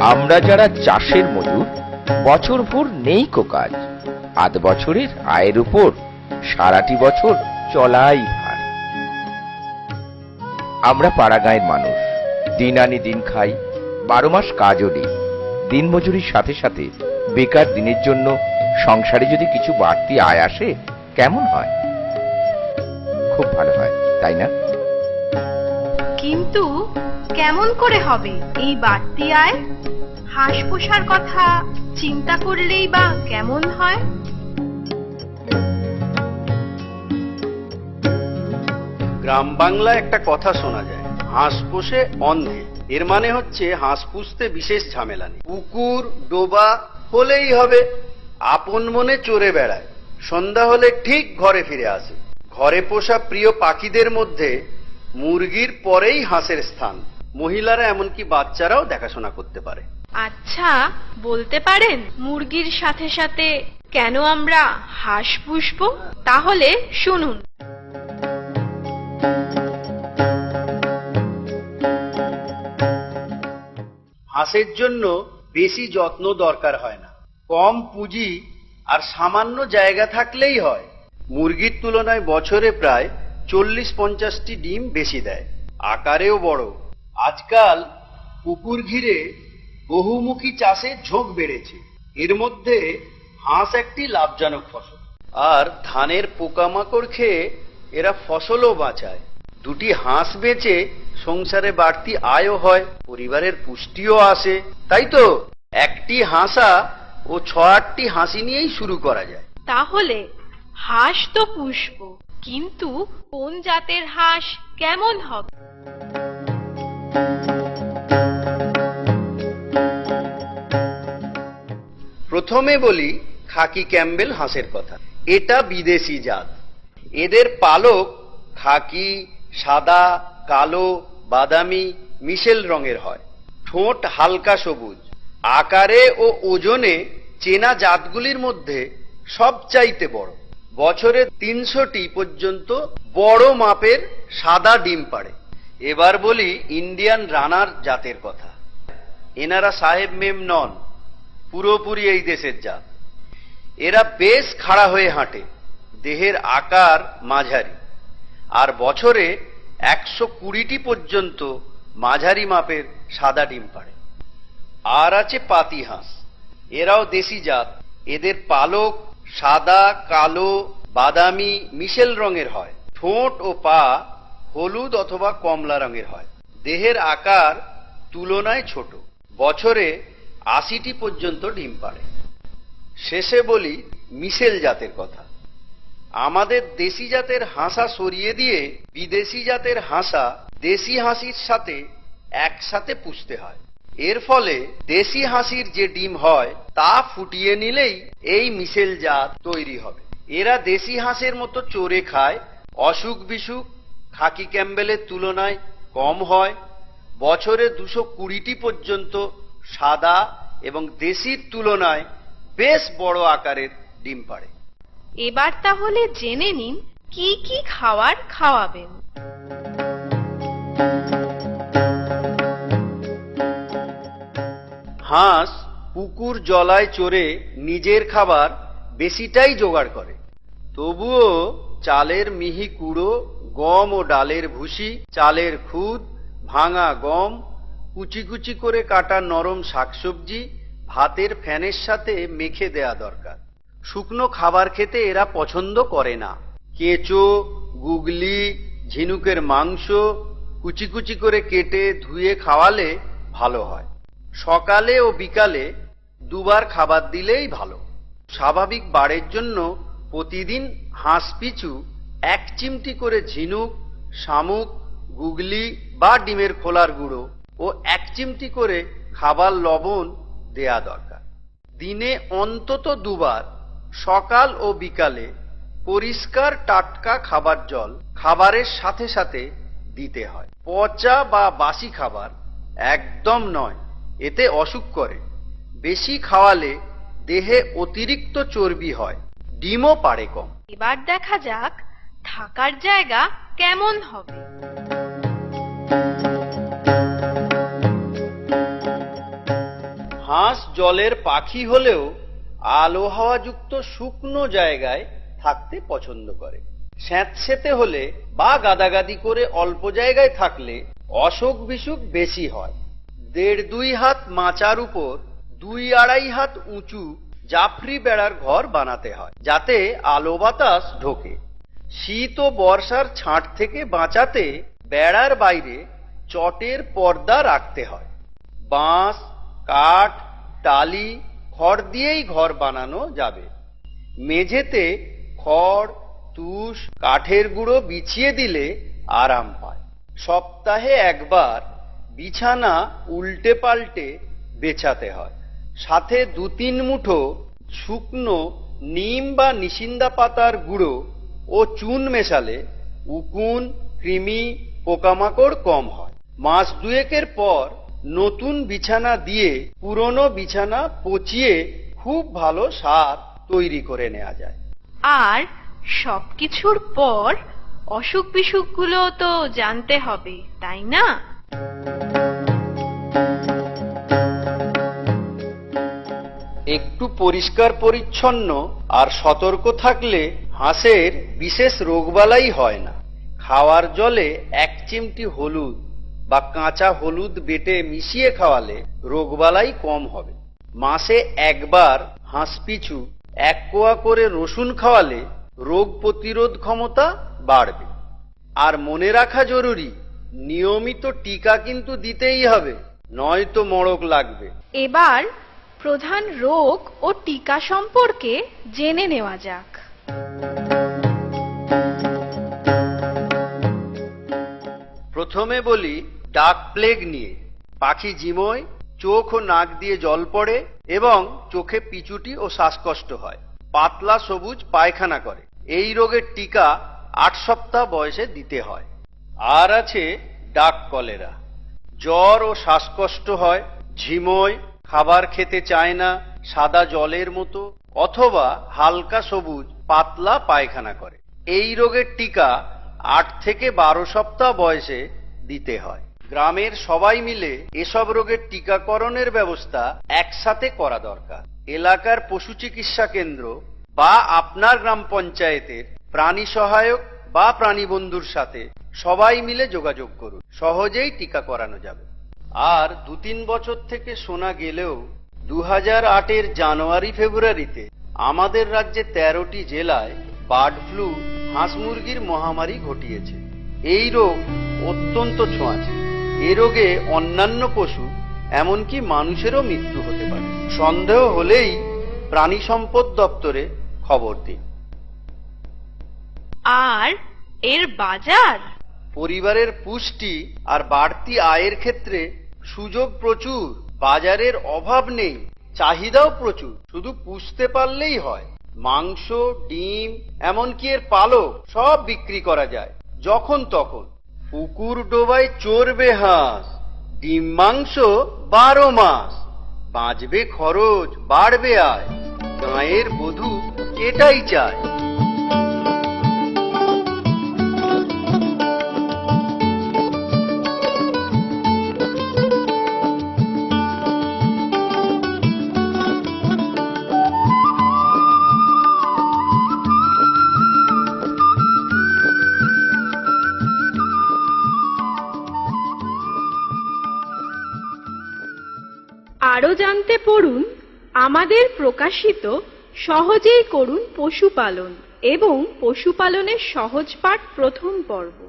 আমরা যারা চাষের মজুর বছরভর নেই কো কাজ। আধ বছরের আয়ের উপর সারাটি বছর চলাই ভার। আমরা পাড়া গাঁয়ের মানুষ, দিন আনি দিন খাই, বারো মাস কাজও নেই দিন মজুরির সাথে সাথে বেকার দিনের জন্য সংসারে যদি কিছু বাড়তি আয় আসে, কেমন হয়? খুব ভালো হয়, তাই না? কিন্তু কেমন করে হবে? এই বাড়তি আয়? হাঁস পোষার কথা চিন্তা করলেই বা কেমন হয়? গ্রাম বাংলায় একটা কথা শোনা যায়, হাঁস পোষে অন্ধে এর মানে হচ্ছে হাঁস পুষতে বিশেষ ঝামেলা নেই। পুকুর, ডোবা হলেই হবে। আপন মনে চড়ে বেড়ায়। সন্ধ্যা হলে ঠিক ঘরে ফিরে আসে। ঘরে পোষা প্রিয় পাখিদের মধ্যে মুরগির পরেই হাঁসের স্থান। মহিলারা এমনকি বাচ্চারাও দেখাশোনা করতে পারে। আচ্ছা বলতে পারেন মুরগির সাথে সাথে কেন আমরা হাঁস পুষবো? তাহলে শুনুন। হাঁসের জন্য বেশি যত্ন দরকার হয় না। কম পুঁজি আর সামান্য জায়গা থাকলেই হয়। মুরগির তুলনায় বছরে প্রায় চল্লিশ পঞ্চাশটি ডিম বেশি দেয়। আকারেও বড়। আজকাল পুকুর ঘিরে বহুমুখী চাষে ঝোঁক বেড়েছে। এর মধ্যে হাঁস একটি লাভজনক ফসল। আর ধানের পোকামাকড় খেয়ে এরা ফসলও বাঁচায়। দুটি হাঁস বেচে সংসারে বাড়তি আয়ও হয়, পরিবারের পুষ্টিও আসে। তাই তো একটি হাঁসা ও ছ আটটি হাসি নিয়েই শুরু করা যায়। তাহলে হাঁস তো পুষবো কিন্তু কোন জাতের হাঁস কেমন হবে? প্রথমে বলি খাকি ক্যাম্বেল হাঁসের কথা। এটা বিদেশি জাত। এদের পালক খাকি, সাদা, কালো, বাদামি, মিশেল রঙের হয়। ঠোঁট হালকা সবুজ। আকারে ও ওজনে চেনা জাতগুলির মধ্যে সবচাইতে বড়। বছরে তিনশোটি পর্যন্ত বড় মাপের সাদা ডিম পাড়ে। এবার বলি ইন্ডিয়ান রানার জাতের কথা। এনারা সাহেব মেম নন, পুরোপুরি এই দেশের জাত। এরা বেশ খাড়া হয়ে হাঁটে, দেহের আকার মাঝারি। আর বছরে একশো কুড়িটি পর্যন্ত মাঝারি মাপের সাদা ডিম পাড়ে। আর আছে পাতি হাঁস এরাও দেশি জাত। এদের পালক সাদা, কালো, বাদামি, মিশেল রঙের হয়। ঠোঁট ও পা হলুদ অথবা কমলা রঙের হয়। দেহের আকার তুলনায় ছোট। বছরে আশিটি পর্যন্ত ডিম পাড়ে। শেষে বলি মিশেল জাতের কথা। আমাদের দেশি জাতের হাঁসা সরিয়ে দিয়ে বিদেশি জাতের হাঁসা দেশি হাসির সাথে একসাথে পুষতে হয়। এর ফলে দেশি হাসির যে ডিম হয়, তা ফুটিয়ে নিলেই এই মিশেল জাত তৈরি হবে। এরা দেশি হাঁসের মতো চড়ে খায়, অসুখ বিসুখ, খাকি ক্যাম্বেলের তুলনায় কম হয়। বছরে দুশো কুড়িটি পর্যন্ত সাদা এবং দেশির তুলনায় বেশ বড় আকারের ডিম পাড়ে। এবার তাহলে জেনে নিন, কি কি খাবার খাওয়াবেন। হাঁস পুকুর জলায় চড়ে নিজের খাবার বেশিটাই জোগাড় করে। তবুও চালের মিহি কুড়ো, গম ও ডালের ভুসি, চালের খুদ, ভাঙা গম, কুচি কুচি করে কাটা নরম শাকসবজি, ভাতের ফ্যানের সাথে মেখে দেয়া দরকার। শুকনো খাবার খেতে এরা পছন্দ করে না। কেঁচো, গুগলি, ঝিনুকের মাংস কুচি কুচি করে কেটে ধুয়ে খাওয়ালে ভালো হয়। সকালে ও বিকালে দুবার খাবার দিলেই ভালো। স্বাভাবিক বাড়ের জন্য প্রতিদিন হাঁস পিছু এক চিমটি করে ঝিনুক, শামুক, গুগলি বা ডিমের খোলার গুঁড়ো ও এক চিমটি করে খাবার লবণ দেয়া দরকার। দিনে অন্তত দুবার সকাল ও বিকালে পরিষ্কার টাটকা খাবার জল খাবারের সাথে সাথে দিতে হয়। পচা বা বাসি খাবার একদম নয়। এতে অসুখ করে। বেশি খাওয়ালে দেহে অতিরিক্ত চর্বি হয়। ডিমও পারে কম। এবার দেখা যাক থাকার জায়গা কেমন হবে। হাঁস জলের পাখি হলেও আলো হাওয়াযুক্ত শুকনো জায়গায় থাকতে পছন্দ করে। স্যাঁতসেতে হলে বা গাদাগাদি করে অল্প জায়গায় থাকলে অসুখ বিসুখ বেশি হয়। দেড় দুই হাত মাচার উপর দুই আড়াই হাত উঁচু জাফরি বেড়ার ঘর বানাতে হয়, যাতে আলো বাতাস ঢোকে। শীত ও বর্ষার ছাঁট থেকে বাঁচাতে বেড়ার বাইরে চটের পর্দা রাখতে হয়। বাঁশ, কাঠ, টালি, খড় দিয়েই ঘর বানানো যাবে। মেঝেতে খড়, তুষ, কাঠের গুঁড়ো বিছিয়ে দিলে আরাম পায়। সপ্তাহে একবার বিছানা উল্টে পাল্টে বেছাতে হয়। সাথে দু তিন মুঠো শুকনো নিম বা নিশিন্দা পাতার গুঁড়ো ও চুন মেশালে উকুন, কৃমি, পোকামাকড় কম হয়। মাস দুয়েকের পর নতুন বিছানা দিয়ে পুরনো বিছানা পচিয়ে খুব ভালো সার তৈরি করে নেওয়া যায়। আর সবকিছুর পর অসুখ বিসুখগুলো তো জানতে হবে, তাই না? একটু পরিষ্কার পরিচ্ছন্ন আর সতর্ক থাকলে হাঁসের বিশেষ রোগবালাই হয় না। খাওয়ার জলে এক চিমটি হলুদ বা কাঁচা হলুদ বেটে মিশিয়ে খাওয়ালে রোগবালাই কম হবে। মাসে একবার হাঁস পিছু এক কোয়া করে রসুন খাওয়ালে রোগ প্রতিরোধ ক্ষমতা বাড়বে। আর মনে রাখা জরুরি, নিয়মিত টিকা কিন্তু দিতেই হবে, নয়তো মড়ক লাগবে। এবার প্রধান রোগ ও টিকা সম্পর্কে জেনে নেওয়া যাক। প্রথমে বলি, ডাক প্লেগ নিয়ে। পাখি জিমোয়, চোখ ও নাক দিয়ে জল পড়ে এবং চোখে পিচুটি ও শ্বাসকষ্ট হয়। পাতলা সবুজ পায়খানা করে। এই রোগের টিকা আট সপ্তাহ বয়সে দিতে হয়। আর আছে ডাক কলেরা। জ্বর ও শ্বাসকষ্ট হয়, ঝিমোয় খাবার খেতে চায় না, সাদা জলের মতো, অথবা হালকা সবুজ, পাতলা পায়খানা করে। এই রোগের টিকা আট থেকে বারো সপ্তাহ বয়সে দিতে হয়। গ্রামের সবাই মিলে এসব রোগের টিকাকরণের ব্যবস্থা একসাথে করা দরকার। এলাকার পশু চিকিৎসা কেন্দ্র বা আপনার গ্রাম পঞ্চায়েতের প্রাণী সহায়ক বা প্রাণী বন্ধুর সাথে সবাই মিলে যোগাযোগ করুন। সহজেই টিকা করানো যাবে। আর দু তিন বছর থেকে শোনা গেলেও দু হাজার আটের জানুয়ারি ফেব্রুয়ারিতে আমাদের রাজ্যে তেরোটি জেলায় বার্ড ফ্লু, হাঁস মুরগির মহামারী ঘটিয়েছে। এই রোগ অত্যন্ত ছোঁয়াচে। এ রোগে অন্যান্য পশু, এমনকি মানুষেরও মৃত্যু হতে পারে। সন্দেহ হলেই প্রাণী সম্পদ দপ্তরে খবর দিন। আর এর বাজার? পরিবারের পুষ্টি আর বাড়তি আয়ের ক্ষেত্রে সুযোগ প্রচুর, বাজারের অভাব নেই, চাহিদাও প্রচুর। শুধু পুষতে পারলেই হয়। মাংস, ডিম, এমনকি এর পালক সব বিক্রি করা যায়, যখন তখন। পুকুর ডোবায় চড়বে হাঁস, ডিম মাংস বারো মাস। বাঁচবে খরচ, বাড়বে আয়। গাঁয়ের বধূ এটাই চায়। আরও জানতে পড়ুন আমাদের প্রকাশিত সহজেই করুন পশুপালন এবং পশুপালনের সহজ পাঠ প্রথম পর্ব।